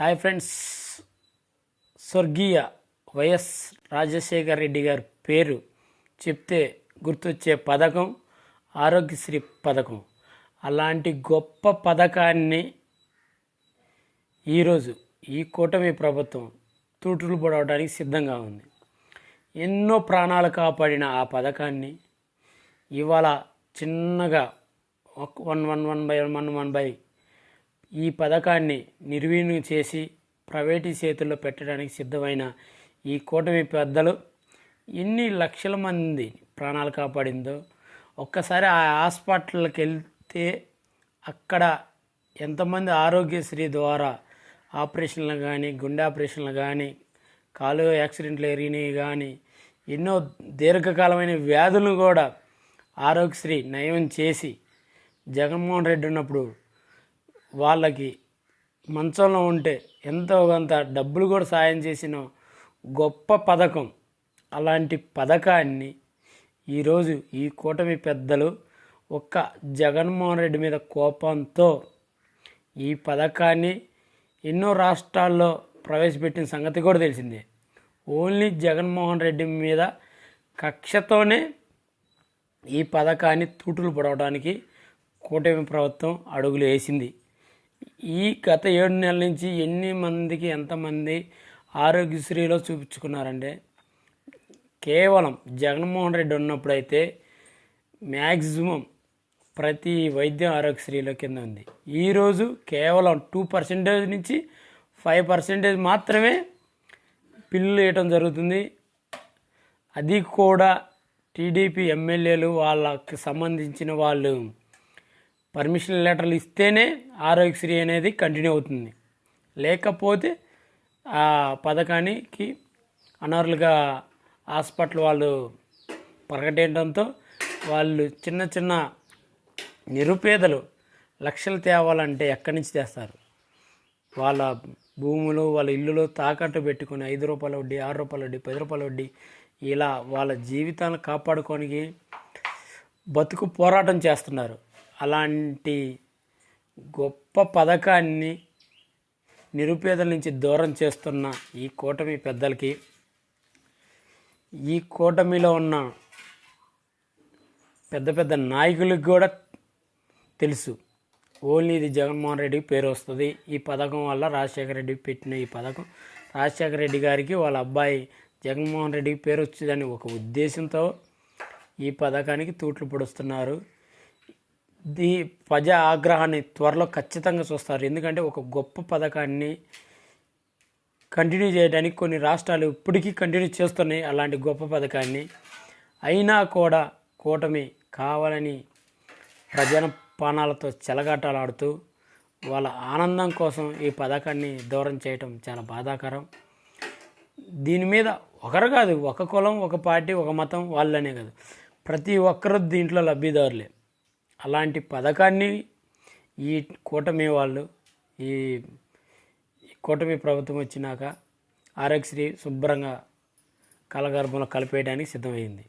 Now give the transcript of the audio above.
Hi friends. స్వర్గీయ YS Rajasekhar Reddy గారి పేరు చెప్తే గుర్తొచ్చే పథకం ఆరోగ్యశ్రీ పథకం. అలాంటి గొప్ప పథకాన్ని ఈరోజు ఈ కూటమి ప్రభుత్వం తూటులు పొడవడానికి సిద్ధంగా ఉంది. ఎన్నో ప్రాణాలు కాపాడిన ఆ పథకాన్ని ఇవాళ చిన్నగా ఒక- one one one by one one by ఈ పథకాన్ని నిర్వీణం చేసి ప్రైవేటు చేతుల్లో పెట్టడానికి సిద్ధమైన ఈ కూటమి పెద్దలు ఎన్ని లక్షల మంది ప్రాణాలు కాపాడిందో ఒక్కసారి ఆ హాస్పిటల్కి వెళ్తే అక్కడ ఎంతమంది ఆరోగ్యశ్రీ ద్వారా ఆపరేషన్లు కానీ గుండె ఆపరేషన్లు కానీ కాలు యాక్సిడెంట్లు ఎరిగినవి కానీ ఎన్నో దీర్ఘకాలమైన వ్యాధులను కూడా ఆరోగ్యశ్రీ నయం చేసి జగన్మోహన్ రెడ్డి ఉన్నప్పుడు వాళ్ళకి మంచంలో ఉంటే ఎంతో కొంత డబ్బులు కూడా సాయం చేసిన గొప్ప పథకం. అలాంటి పథకాన్ని ఈరోజు ఈ కూటమి పెద్దలు ఒక్క జగన్మోహన్ రెడ్డి మీద కోపంతో ఈ పథకాన్ని ఎన్నో రాష్ట్రాల్లో ప్రవేశపెట్టిన సంగతి కూడా తెలిసిందే. ఓన్లీ జగన్మోహన్ రెడ్డి మీద కక్షతోనే ఈ పథకాన్ని తూటులు పడవడానికి కూటమి ప్రభుత్వం అడుగులు వేసింది. ఈ గత ఏడు నెలల నుంచి ఎన్ని మందికి ఎంతమంది ఆరోగ్యశ్రీలో చూపించుకున్నారంటే కేవలం జగన్మోహన్ రెడ్డి ఉన్నప్పుడైతే మ్యాక్సిమం ప్రతి వైద్యం ఆరోగ్యశ్రీలో కింద ఉంది. ఈరోజు కేవలం టూ పర్సెంటేజ్ నుంచి ఫైవ్ పర్సెంటేజ్ మాత్రమే పిల్లులు వేయటం జరుగుతుంది. అది కూడా టీడీపీ ఎమ్మెల్యేలు వాళ్ళకి సంబంధించిన వాళ్ళు పర్మిషన్ లెటర్లు ఇస్తేనే ఆరోగ్యశ్రీ అనేది కంటిన్యూ అవుతుంది. లేకపోతే ఆ పథకానికి అనర్హులుగా హాస్పిటల్ వాళ్ళు ప్రకటించడంతో వాళ్ళు చిన్న చిన్న నిరుపేదలు లక్షలు తేవాలంటే ఎక్కడి నుంచి తెస్తారు? వాళ్ళ భూములు వాళ్ళ ఇల్లులు తాకట్టు పెట్టుకుని ఐదు రూపాయల వడ్డీ ఆరు రూపాయల వడ్డీ పది రూపాయల వడ్డీ ఇలా వాళ్ళ జీవితాలను కాపాడుకోనికి బతుకు పోరాటం చేస్తున్నారు. అలాంటి గొప్ప పథకాన్ని నిరుపేదల నుంచి దూరం చేస్తున్న ఈ కూటమి పెద్దలకి ఈ కూటమిలో ఉన్న పెద్ద పెద్ద నాయకులకు కూడా తెలుసు. ఓన్లీ ఇది జగన్మోహన్ రెడ్డికి పేరు వస్తుంది. ఈ పథకం వల్ల రాజశేఖర రెడ్డి పెట్టిన ఈ పథకం. రాజశేఖర రెడ్డి గారికి వాళ్ళ అబ్బాయి జగన్మోహన్ రెడ్డికి పేరు వచ్చిందని ఒక ఉద్దేశంతో ఈ పథకానికి తూట్లు పొడుస్తున్నారు. దీ ప్రజా ఆగ్రహాన్ని త్వరలో ఖచ్చితంగా చూస్తారు. ఎందుకంటే ఒక గొప్ప పథకాన్ని కంటిన్యూ చేయడానికి కొన్ని రాష్ట్రాలు ఇప్పటికీ కంటిన్యూ చేస్తున్నాయి అలాంటి గొప్ప పథకాన్ని. అయినా కూడా కూటమి కావాలని ప్రజల పానాలతో చెలగాటలాడుతూ వాళ్ళ ఆనందం కోసం ఈ పథకాన్ని దూరం చేయటం చాలా బాధాకరం. దీని మీద ఒకరు కాదు ఒక కులం ఒక పార్టీ ఒక మతం వాళ్ళనే కాదు. ప్రతి ఒక్కరు దీంట్లో లబ్ధిదారులే. అలాంటి పథకాన్ని ఈ కూటమి వాళ్ళు ఈ కూటమి ప్రభుత్వం వచ్చినాక ఆరోగ్యశ్రీ శుభ్రంగా కలగర్భంలో కలిపేయడానికి సిద్ధమైంది.